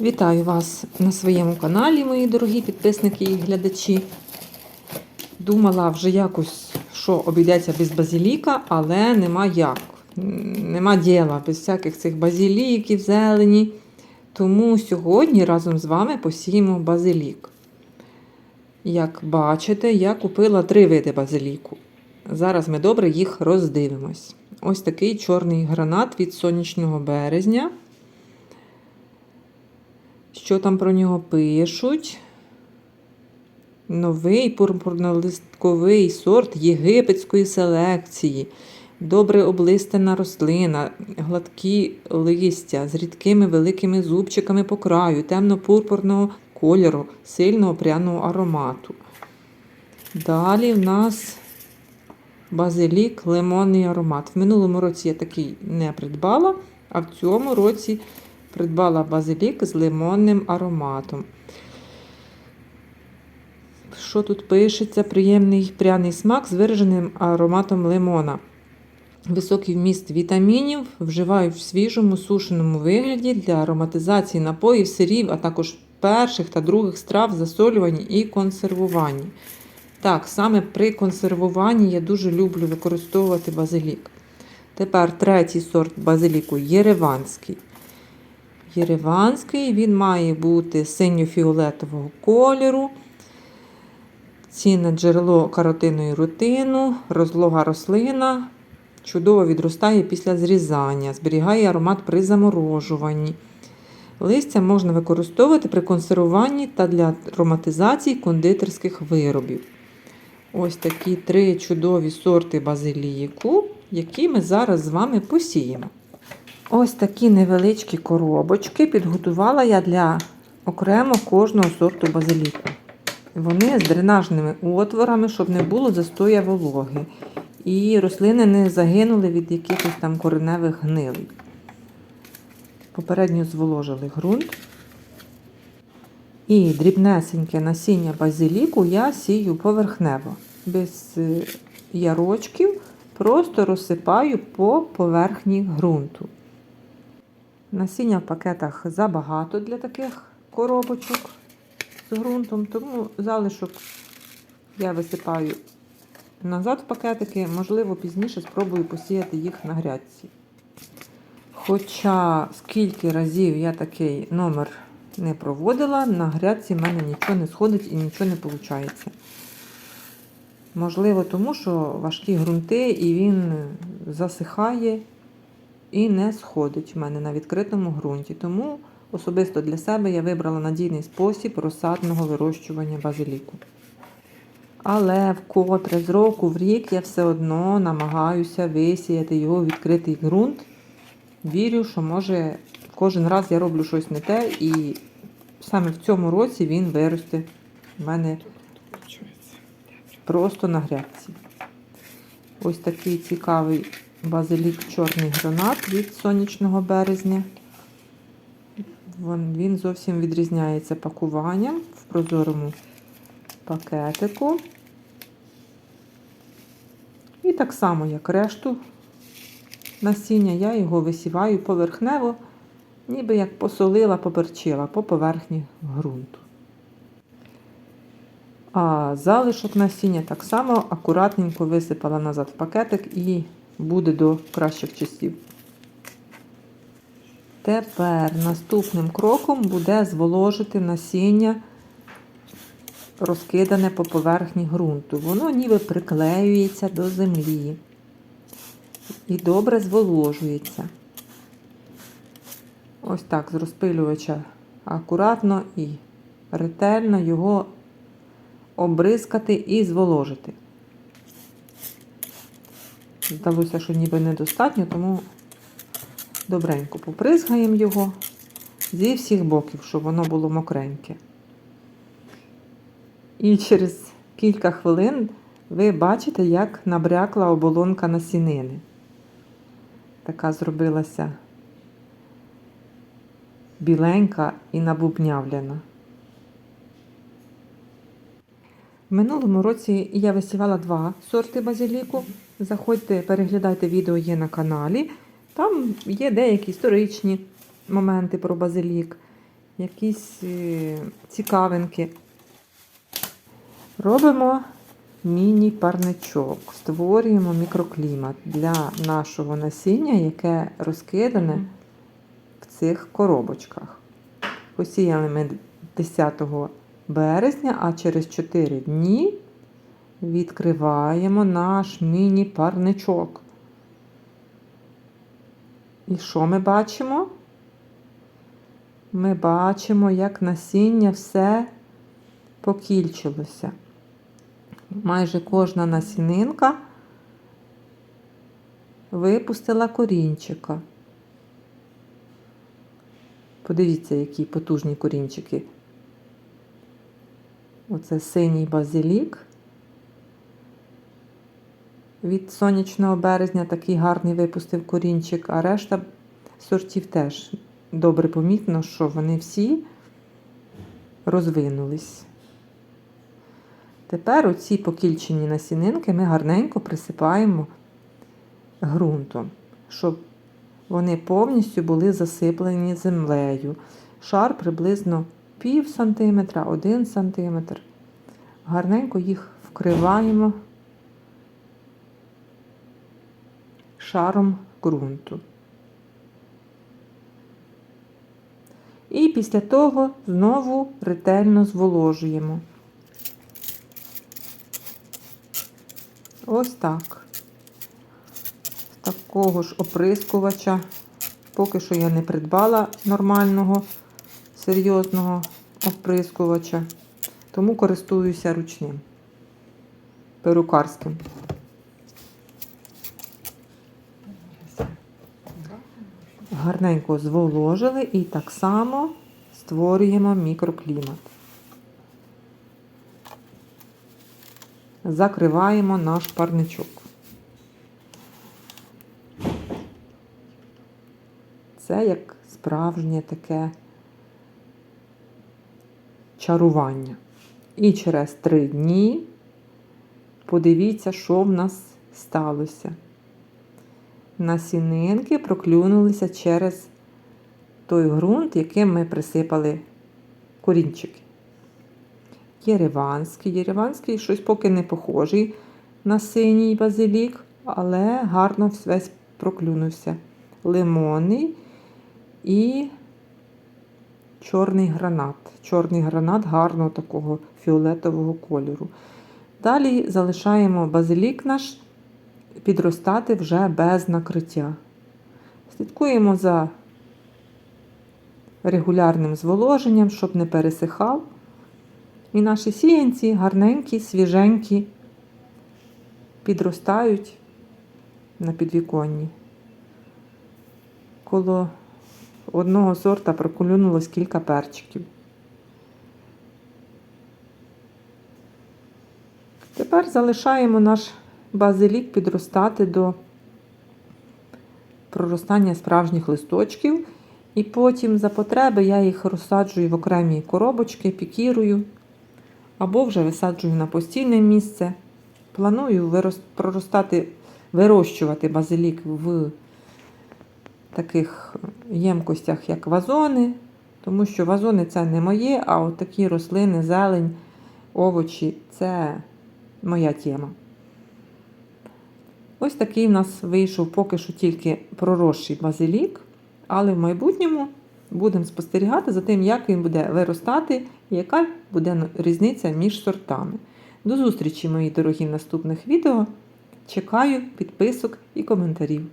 Вітаю вас на своєму каналі, мої дорогі підписники і глядачі. Думала вже якось, що обійдеться без базиліка, але нема як. Нема діла без всяких цих базиліків, зелені. Тому сьогодні разом з вами посіємо базилік. Як бачите, я купила три види базиліку. Зараз ми добре їх роздивимось. Ось такий чорний гранат від сонячного березня. Що там про нього пишуть? Новий пурпурнолистковий сорт єгипетської селекції. Добре облистена рослина, гладкі листя з рідкими великими зубчиками по краю, темно-пурпурного кольору, сильного пряного аромату. Далі в нас базилік, лимонний аромат. В минулому році я такий не придбала, а в цьому році придбала базилік з лимонним ароматом. Що тут пишеться? Приємний пряний смак з вираженим ароматом лимона. Високий вміст вітамінів вживають в свіжому сушеному вигляді для ароматизації напоїв, сирів, а також перших та других страв, засолюванні і консервуванні. Так, саме при консервуванні я дуже люблю використовувати базилік. Тепер третій сорт базиліку єреванський. Єреванський він має бути синьо-фіолетового кольору. Цінне джерело каротиної рутину, розлога рослина. Чудово відростає після зрізання, зберігає аромат при заморожуванні. Листя можна використовувати при консервуванні та для ароматизації кондитерських виробів. Ось такі три чудові сорти базиліку, які ми зараз з вами посіємо. Ось такі невеличкі коробочки підготувала я для окремо кожного сорту базиліку. Вони з дренажними отворами, щоб не було застоя вологи. І рослини не загинули від якихось там кореневих гнилей. Попередньо зволожили ґрунт. І дрібнесеньке насіння базиліку я сію поверхнево, без е, ярочків, просто розсипаю по поверхні ґрунту. Насіння в пакетах забагато для таких коробочок з ґрунтом, тому залишок я висипаю назад в пакетики, можливо, пізніше спробую посіяти їх на грядці. Хоча скільки разів я такий номер не проводила, на грядці в мене нічого не сходить і нічого не виходить. Можливо, тому що важкі ґрунти і він засихає і не сходить в мене на відкритому ґрунті. Тому особисто для себе я вибрала надійний спосіб розсадного вирощування базиліку. Але вкотре з року в рік я все одно намагаюся висіяти його в відкритий ґрунт. Вірю, що може кожен раз я роблю щось не те, і саме в цьому році він виросте в мене просто на грядці. Ось такий цікавий базилік чорний гранат від сонячного березня. Він зовсім відрізняється пакуванням в прозорому пакетику. І так само, як решту насіння, я його висіваю поверхнево, ніби як посолила, поперчила по поверхні ґрунту. А залишок насіння так само акуратненько висипала назад в пакетик і буде до кращих часів. Тепер наступним кроком буде зволожити насіння, розкидане по поверхні ґрунту. Воно ніби приклеюється до землі і добре зволожується. Ось так з розпилювача акуратно і ретельно його обризкати і зволожити. Здалося, що ніби недостатньо, тому добренько попризгаємо його зі всіх боків, щоб воно було мокреньке. І через кілька хвилин ви бачите, як набрякла оболонка насінини. Така зробилася біленька і набубнявлена. В минулому році я висівала два сорти базиліку. Заходьте, переглядайте відео є на каналі. Там є деякі історичні моменти про базилік. якісь е, цікавинки. Робимо міні-парничок, створюємо мікроклімат для нашого насіння, яке розкидане в цих коробочках. Посіяли ми 10 березня, а через 4 дні відкриваємо наш міні-парничок. І що ми бачимо? Ми бачимо, як насіння все покільчилося. Майже кожна насінинка випустила корінчика. Подивіться, які потужні корінчики. Оце синій базилік. Від сонячного березня такий гарний випустив корінчик, а решта сортів теж добре помітно, що вони всі розвинулись. Тепер оці покільчені насінинки ми гарненько присипаємо ґрунтом, щоб вони повністю були засиплені землею. Шар приблизно пів сантиметра, один сантиметр. Гарненько їх вкриваємо шаром ґрунту. І після того знову ретельно зволожуємо. Ось так. З такого ж оприскувача. Поки що я не придбала нормального, серйозного оприскувача, тому користуюся ручним, перукарським. Гарненько зволожили і так само створюємо мікроклімат. Закриваємо наш парничок. Це як справжнє таке чарування. І через три дні подивіться, що в нас сталося. Насінинки проклюнулися через той ґрунт, яким ми присипали корінчики. Єреванський. Єреванський щось поки не похожий на синій базилік, але гарно весь проклюнувся. Лимонний і чорний гранат. Чорний гранат гарного такого фіолетового кольору. Далі залишаємо базилік наш підростати вже без накриття. Слідкуємо за регулярним зволоженням, щоб не пересихав. І наші сіянці гарненькі, свіженькі, підростають на підвіконні. Коло одного сорта проколюнулось кілька перчиків. Тепер залишаємо наш базилік підростати до проростання справжніх листочків. І потім за потреби я їх розсаджую в окремі коробочки, пікірую або вже висаджую на постійне місце. Планую проростати, вирощувати базилік в таких ємкостях, як вазони, тому що вазони це не моє, а от такі рослини, зелень, овочі це моя тема. Ось такий в нас вийшов поки що тільки проросший базилік, але в майбутньому будемо спостерігати за тим, як він буде виростати і яка буде різниця між сортами. До зустрічі, мої дорогі, в наступних відео. Чекаю підписок і коментарів.